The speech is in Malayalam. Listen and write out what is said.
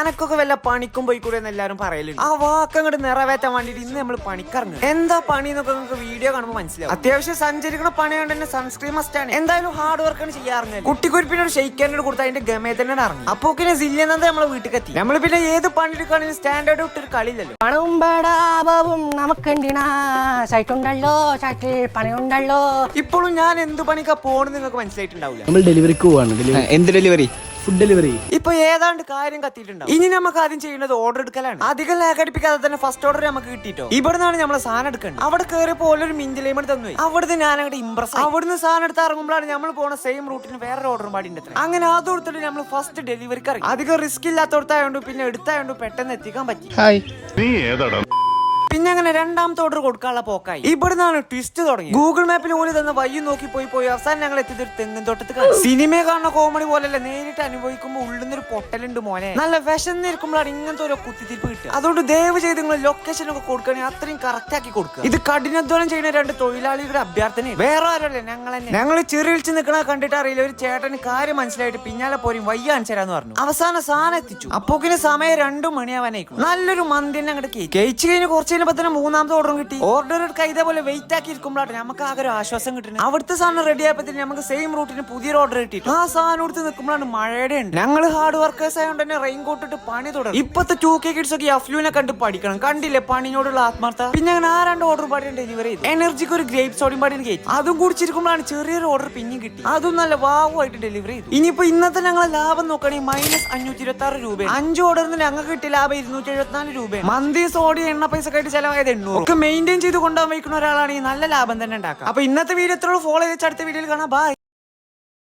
അനക്കൊക്കെ വല്ല പണിക്കും പോയി കൂടെ എല്ലാരും പറയലുണ്ട്. ആ വാക്ക് അങ്ങോട്ട് നിറവേറ്റാൻ വേണ്ടിട്ട് ഇന്ന് നമ്മൾ പണിക്കിറങ്ങും. എന്താ പണി എന്നൊക്കെ നിങ്ങൾക്ക് വീഡിയോ കാണുമ്പോൾ മനസ്സിലാവും. അത്യാവശ്യം സഞ്ചരിക്കുന്ന പണി കൊണ്ട് തന്നെ സൺസ്ക്രീൻ മസ്റ്റ് ആണ്. എന്തായാലും ഹാർഡ് വർക്ക് ആണ് ചെയ്യാറുണ്ട് കുട്ടിക്കുരിപ്പിന് ഒരു ഷെയ്ക്കാനോട് കൊടുത്ത് അതിന്റെ ഗമയെ തന്നെ ഇറങ്ങി. അപ്പൊ പിന്നെ സില്ലിയെന്നത് നമ്മളെ വീട്ടിൽ എത്തി നമ്മൾ പിന്നെ ഏത് പണി എടുക്കുകയാണെങ്കിലും സ്റ്റാൻഡേർഡ് വിട്ടൊരു കളിയില്ലല്ലോ. പണവും ബടാപവും നമുക്കുണ്ടിനാ സൈറ്റുണ്ടല്ലോ സൈറ്റിൽ പണിയുണ്ടല്ലോ. ഇപ്പോഴും ഞാൻ എന്ത് പണിക്കാ പോണെന്ന് നിങ്ങൾക്ക് മനസ്സിലായിട്ടുണ്ടാവില്ല നമ്മൾ ഡെലിവറിക്ക് പോവാണ്. എന്ത് ഡെലിവറി ഫുഡ് ഡെലിവറി ഇപ്പൊ ഏതാണ്ട് കാര്യം കത്തിയിട്ടുണ്ടാവും. ഇനി നമുക്ക് ആദ്യം ചെയ്യുന്നത് ഓർഡർ എടുക്കലാണ്. അധികം ലാഗ് അടിപ്പിക്കാതെ തന്നെ ഫസ്റ്റ് ഓർഡർ നമുക്ക് കിട്ടിട്ടോ? ഇവിടുന്നാണ് നമ്മൾ സാധനം എടുക്കേണ്ടത് അവിടെ കയറിയപ്പോ ഒരു മിഞ്ചിലേമ തന്നു അവിടുന്ന് ഞാൻ അങ്ങോട്ട് ഇമ്പ്രസ് അവിടുന്ന് സാധനം എടുത്ത് ഇറങ്ങുമ്പോഴാണ് നമ്മൾ പോണ സെയിം റൂട്ടിന് വേറെ ഓർഡർ പാടി അങ്ങനെ അത് കൊടുത്തിട്ട് നമ്മൾ ഫസ്റ്റ് ഡെലിവറിക്ക് ഇറങ്ങി. അധികം റിസ്ക് ഇല്ലാത്തടത്തായോണ്ട് പിന്നെ എടുത്തായോണ്ട് പെട്ടെന്ന് എത്തിക്കാൻ പറ്റി. ഹായ് നീ ഏതാടാ? പിന്നെ അങ്ങനെ രണ്ടാമത്തെ ഓർഡർ കൊടുക്കാനുള്ള പോക്കായി. ഇവിടുന്നാണ് ട്വിസ്റ്റ് തുടങ്ങി ഗൂഗിൾ മാപ്പിൽ ഓൽ തന്ന വഴി നോക്കി പോയി പോയി അവസാനം ഞങ്ങൾ എത്തിയത് ഒരു തെങ്ങൻ തോട്ടത്ത് സിനിമ കാണുന്ന കോമഡി പോലല്ല നേരിട്ട് അനുഭവിക്കുമ്പോൾ ഉള്ളുന്നൊരു പൊട്ടലുണ്ട് മോനെ. നല്ല വിശന്നിരിക്കുമ്പോഴാണ് ഇങ്ങനത്തെ ഓരോ കുത്തിത്തിരിപ്പ് കിട്ടുക. അതുകൊണ്ട് ദയവ് ചെയ്ത് നിങ്ങൾ ലൊക്കേഷൻ ഒക്കെ കൊടുക്കുകയാണെങ്കിൽ അത്രയും കറക്റ്റ് ആക്കി കൊടുക്കുക. ഇത് കഠിനാധ്വാനം ചെയ്യുന്ന രണ്ട് തൊഴിലാളികളുടെ അഭ്യർത്ഥന വേറെ ആരല്ലേ ഞങ്ങൾ തന്നെ. ഞങ്ങൾ ചെറിയിച്ച് നിൽക്കണ കണ്ടിട്ട് അറിയില്ല. ഒരു ചേട്ടന് കാര്യം മനസ്സിലായിട്ട് പിന്നാലെ പോരും വയ്യ അനുസരാന്ന് പറഞ്ഞു. അവസാന സാധനം എത്തിച്ചു. അപ്പോക്കിന് സമയം രണ്ടു മണിയാവാനായിരിക്കും നല്ലൊരു മന്തി അങ്ങോട്ട് കഴിച്ചു കഴിഞ്ഞ് കുറച്ച് കഴിഞ്ഞപ്പോ തന്നെ മൂന്നാമത്തെ ഓർഡറും കിട്ടി. ഓർഡർ എടുക്കാൻ ഇതേപോലെ വെയിറ്റ് ആക്കി ഇരിക്കുമ്പോഴാണ് നമുക്ക് ആകെ ഒരു ആശ്വാസം കിട്ടുന്നത്. അവിടുത്തെ സാധനം റെഡി ആയപ്പോഴത്തേന് നമുക്ക് സെയിം റൂട്ടിന് പുതിയൊരു ഓർഡർ കിട്ടി ആ സാധനം എടുത്ത് നിൽക്കുമ്പോഴാണ് മഴയുടെ ഉണ്ട്. ഞങ്ങൾ ഹാർഡ് വർക്കേഴ്സ് ആയതുകൊണ്ട് തന്നെ റെയിൻ കോട്ട് ഇട്ട് പണി തുടങ്ങി. ഇപ്പത്തെ ടൂ കെ കിഡ്സ് ഒക്കെ അഫ്ലൂനെ കണ്ട് പഠിക്കണം. കണ്ടില്ലേ പണിയോടുള്ള ആത്മാർത്ഥ പിന്നെ അങ്ങനെ ആ രണ്ട് ഓർഡർ പാടി ഡെലിവറി ചെയ്തു എനർജിക്ക് ഒരു ഗ്രേപ്പ് സോഡിയം പാടിയും കയറ്റി അതും കുടിച്ചിരിക്കുമ്പോഴാണ് ചെറിയൊരു ഓർഡർ പിന്നെ കിട്ടി. അതും നല്ല വാവുമായിട്ട് ഡെലിവറി ചെയ്തു. ഇനിയിപ്പോ ഇന്നത്തെ ഞങ്ങളെ ലാഭം നോക്കുകയാണെങ്കിൽ മൈനസ് അഞ്ഞൂറ്റി ഇരുപത്തി ആറ് രൂപ അഞ്ച് ഓർഡറിന് ഞങ്ങൾക്ക് കിട്ടിയ ലാഭം ഇരുന്നൂറ്റി എഴുപത്തിനാല് രൂപ മന്തി സോഡി എണ്ണ പൈസ ചെലവായത് എണ്ണൂറ്. ഒക്കെ മെയിന്റെയിൻ ചെയ്ത് കൊണ്ടുപോകാൻ വയ്ക്കുന്ന ഒരാളാണെങ്കിൽ നല്ല ലാഭം തന്നെ ഉണ്ടാക്കാം. അപ്പൊ ഇന്നത്തെ വീഡിയോ എത്ര ഫോളോ ചെയ്ത് അടുത്ത വീഡിയോയിൽ കാണാം. ബൈ